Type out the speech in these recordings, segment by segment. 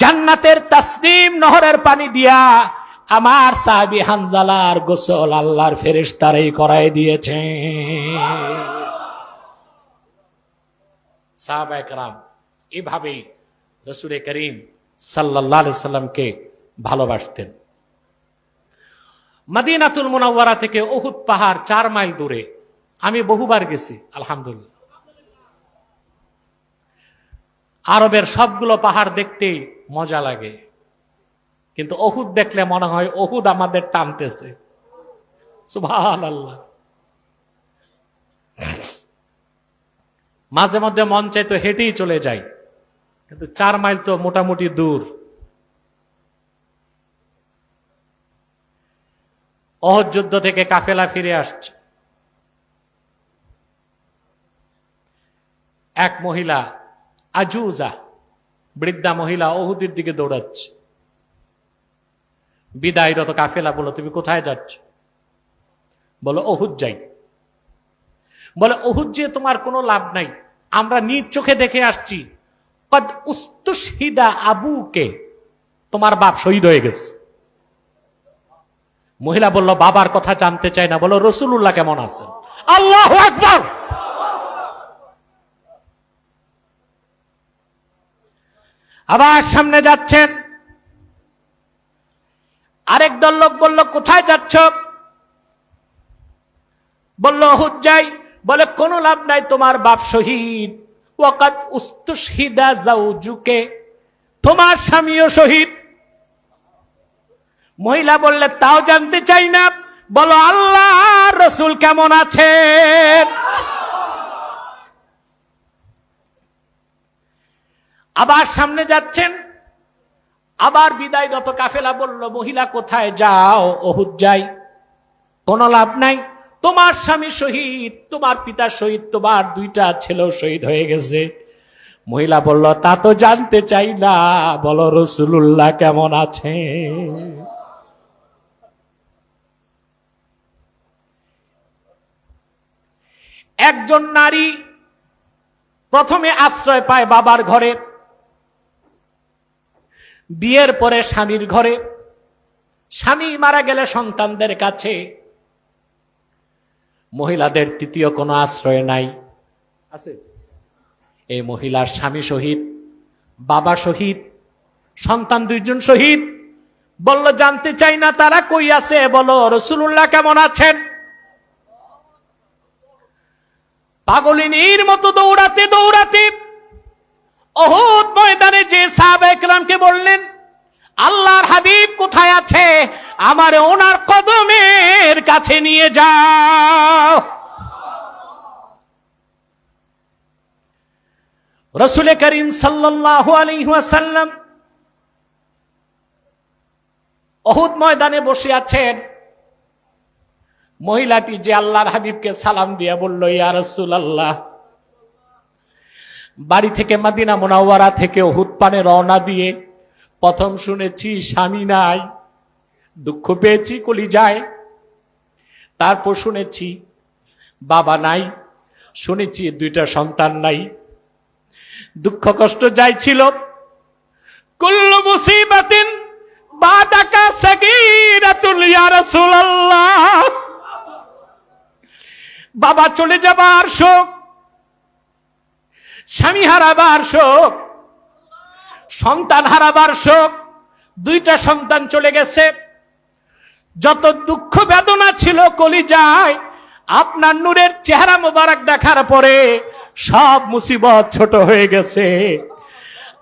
জান্নাতের তাসনিম নহরের পানি দিয়া আমার সাহাবি হানজালার গোসল আল্লাহর ফেরেশতারাই করাই দিয়েছে। সাহাবা একরাম, এভাবেই রসুল করিম সাল্লামকে ভালোবাসতেন। মাদিনাতুল মুনাওয়ারা থেকে ওহুদ পাহাড় চার মাইল দূরে। আমি বহুবার গেছি, আলহামদুলিল্লাহ। আরবের সবগুলো পাহাড় দেখতেই মজা লাগে। কিন্তু অহুদ দেখলে মনে হয় অহুদ আমাদের টানতেছে। মাঝে মধ্যে মন চাই তো হেঁটেই চলে যাই, কিন্তু চার মাইল তো মোটামুটি দূর। অহদ যুদ্ধ থেকে কাফেলা ফিরে আসছে। এক মহিলা আজুজা, বৃদ্ধা মহিলা অহুদের দিকে দৌড়াচ্ছে। বিদায়রত কাফেলা বলো তুমি কোথায় যাচ্ছ? বলো অহুদ যাই। বলে অহুদ যে তোমার কোনো লাভ নাই, আমরা নিজ চোখে দেখে আসছি। আবুকে, তোমার বাপ শহীদ হয়ে গেছে। মহিলা বলল, বাবার কথা জানতে চাই না। বলো রসুল্লাহ কেমন আছেন? আল্লাহ আকবর! আবার সামনে যাচ্ছেন। আরেক দল লোক বলল, কোথায় যাচ্ছ? বলল হুদ যাই। বলে, কোনো লাভ নাই, তোমার বাপ শহীদ। ওয়াকাত উস্তুশহিদা জাউজুকে তোমার স্বামীও শহীদ। মহিলা বললে, তাও জানতে চাই না। বলো, আল্লাহ রসুল কেমন আছেন? আবার সামনে যাচ্ছেন। আবার বিদায়রত কাফেলা বলল, মহিলা কোথায়? যাও, ওহুদ যাই। কোনো লাভ নাই। তোমার স্বামী শহীদ, তোমার পিতা শহীদ, তোমার দুইটা ছেলেও শহীদ হয়ে গেছে। মহিলা বলল, তা তো জানতে চাই না। বলো রসুল্লাহ কেমন আছে? একজন নারী প্রথমে আশ্রয় পায় বাবার ঘরে। বিয়ের পরে স্বামীর ঘরে স্বামী মারা গেলে সন্তানদের কাছে। মহিলাদের তৃতীয় কোনো আশ্রয় নাই। আছে? এই মহিলার স্বামী শহীদ বাবা শহীদ সন্তান দুইজন শহীদ বলল জানতে চাই না তারা কই আছে? বলো রসুল্লাহ কেমন আছেন? পাগলিনীর মতো দৌড়াতে দৌড়াতে অহুদ ময়দানে যে সাহাব একরামকে বললেন, আল্লাহর হাবিব কোথায় আছে? আমার ওনার কদমের কাছে নিয়ে যাও। রসুল করিম সাল্লাল্লাহু আলাইহি ওয়াসাল্লাম অহুদ ময়দানে বসে আছেন। মহিলাটি যে আল্লাহর হাবিবকে সালাম দিয়া বলল, ইয়া রসুল আল্লাহ বাড়ি থেকে মাদিনা মোনাওয়ারা থেকে হুদ পানে রওনা দিয়ে প্রথম শুনেছি স্বামী নাই, দুঃখ পেয়েছি কলি যায় তারপর শুনেছি বাবা নাই, শুনেছি দুইটা সন্তান নাই। দুঃখ কষ্ট যাই ছিল। বাবা চলে যাবার শোক। স্বামী হারাবার শোক, সন্তান হারাবার শোক, দুইটা সন্তান চলে গেছে। যত দুঃখ বেদনা ছিল কলি যায় আপনার নূরের চেহারা মোবারক দেখার পরে সব মুসিবত ছোট হয়ে গেছে।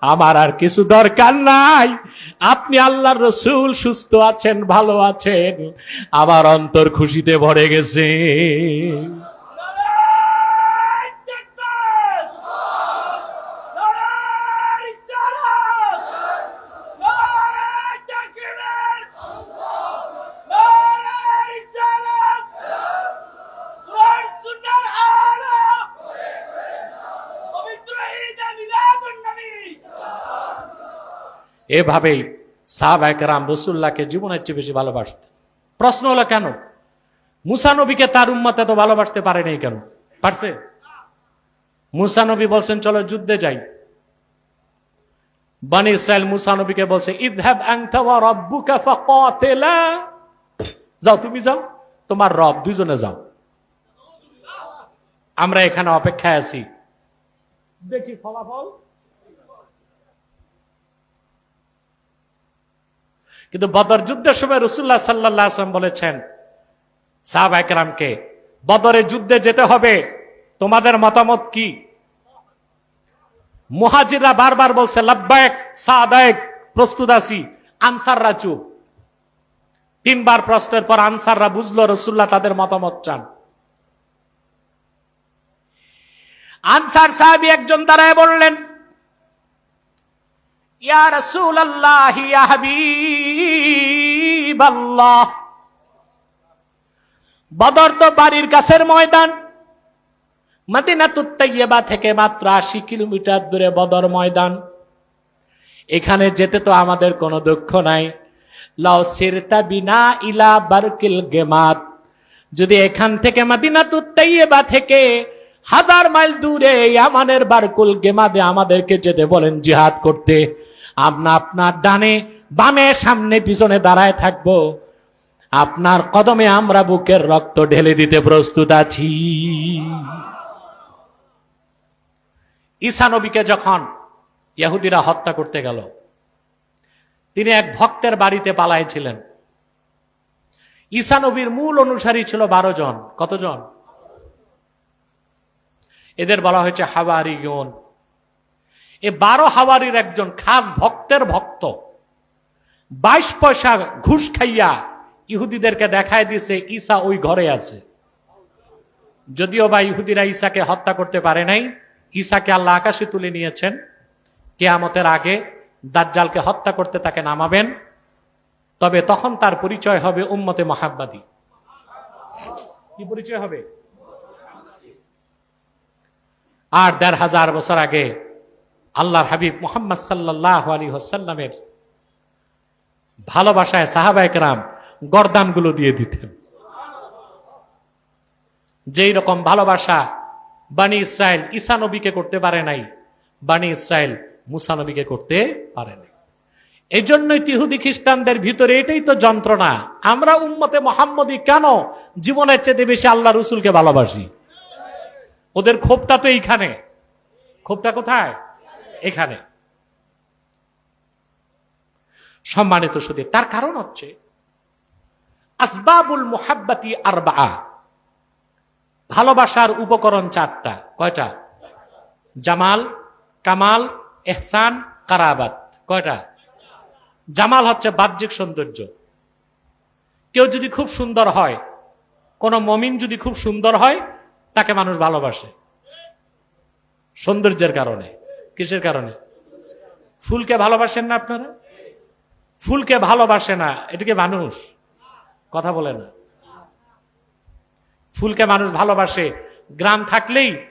আমার আর কিছু দরকার নাই। আপনি আল্লাহর রসুল, সুস্থ আছেন, ভালো আছেন, আমার অন্তর খুশিতে ভরে গেছে। এভাবেই সাহাব একরাম রসুল্লাহকে জীবনের চেয়ে বেশি ভালোবাসতেন। প্রশ্ন হলো কেন? মুসা নবীকে তার উম্মত এত ভালোবাসতে পারে নাই কেন? পারছে? মুসা নবী বলছেন, চলো যুদ্ধে যাই। বানি ইসরায়েল মুসা নবীকে বলছে যাও, তুমি যাও, তোমার রব দুজনে যাও। আমরা এখানে অপেক্ষায় আছি। দেখি ফলাফল। কিন্তু বদর যুদ্ধের সময় রসুল্লাহ সাল্লাহ আসলাম বলেছেন সাহাব একরামকে বদরের যুদ্ধে যেতে হবে, তোমাদের মতামত কি? মুহাজিররা বারবার বলছে, লাব্বায়ক, সাদায়ক, প্রস্তুত আছি, আনসাররা চুপ। তিনবার প্রশ্নের পর আনসাররা বুঝলো রসুল্লাহ তাদের মতামত চান। আনসার সাহাবী একজন দাঁড়ায় বললেন বদর তো বাড়ির কাছের ময়দান মদিনাতুত্তাইয়েবা থেকে মাত্র আশি কিলোমিটার দূরে বদর ময়দান। এখানে যেতে তো আমাদের কোনো দুঃখ নাই। লাও সিরতা বিনা ইলা বারকিল গেমাত। যদি এখান থেকে মদিনাতুত্তাইয়েবা থেকে হাজার মাইল দূরে ইয়ামানের বারকুল গেমাদে আমাদেরকে যেতে বলেন জিহাদ করতে। আমরা আপনার ডানে, বামে, সামনে, পিছনে দাঁড়ায় থাকব। আপনার কদমে আমরা বুকের রক্ত ঢেলে দিতে প্রস্তুত আছি। ঈসা নবীকে যখন ইহুদিরা হত্যা করতে গেল, তিনি এক ভক্তের বাড়িতে পালাইছিলেন। ঈসা নবীর মূল অনুসারী ছিল বারো জন। কতজন? এদের বলা হয়েছে হাওয়ারিগণ এ বারো হাওয়ারির একজন খাস ভক্তের ভক্ত। বাইশ পয়সা ঘুষ খাইয়া ইহুদিদেরকে দেখায় দিছে, ঈসা ওই ঘরে আছে। যদিও বা ইহুদিরা ঈসাকে হত্যা করতে পারে নাই, ঈসাকে আল্লাহ আকাশে তুলে নিয়েছেন। কেয়ামতের আগে দাজ্জালকে হত্যা করতে তাকে নামাবেন, তবে তখন তার পরিচয় হবে উম্মতে মহাব্বাদী। কি পরিচয় হবে? আর দেড় হাজার বছর আগে আল্লাহর হাবিব মোহাম্মদ সাল্লাহ আলী হাসাল্লামের ভালোবাসায় সাহাবায়করাম গরদানগুলো দিয়ে দিতেন। যেই রকম ভালোবাসা বানি ইসরায়েল ঈসা নবীকে করতে পারে নাই, বানি ইসরায়েল মুসা নবীকে করতে পারে নাই। এই জন্যই তিহুদি খ্রিস্টানদের ভিতরে এটাই তো যন্ত্রণা। আমরা উম্মতে মোহাম্মদী কেন জীবনের চেয়ে বেশি আল্লাহ রসুলকে ভালোবাসি? ওদের ক্ষোভটা তো এইখানে। ক্ষোভটা কোথায়? এখানে। সম্মানিত সুদী, তার কারণ হচ্ছে আসবাবুল মোহাব্বাতি আর ভালোবাসার উপকরণ চারটা। কয়টা? জামাল, কামাল, এহসান, কারাবাত। কয়টা? জামাল হচ্ছে বাহ্যিক সৌন্দর্য। কেউ যদি খুব সুন্দর হয়, কোন মমিন যদি খুব সুন্দর হয়, তাকে মানুষ ভালোবাসে। সৌন্দর্যের কারণে। কিসের কারণে? ফুলকে ভালোবাসেন না আপনারা? ফুলকে ভালোবাসে না এটাকে মানুষ? কথা বলে না। ফুলকে মানুষ ভালোবাসে। গ্রাম থাকলেই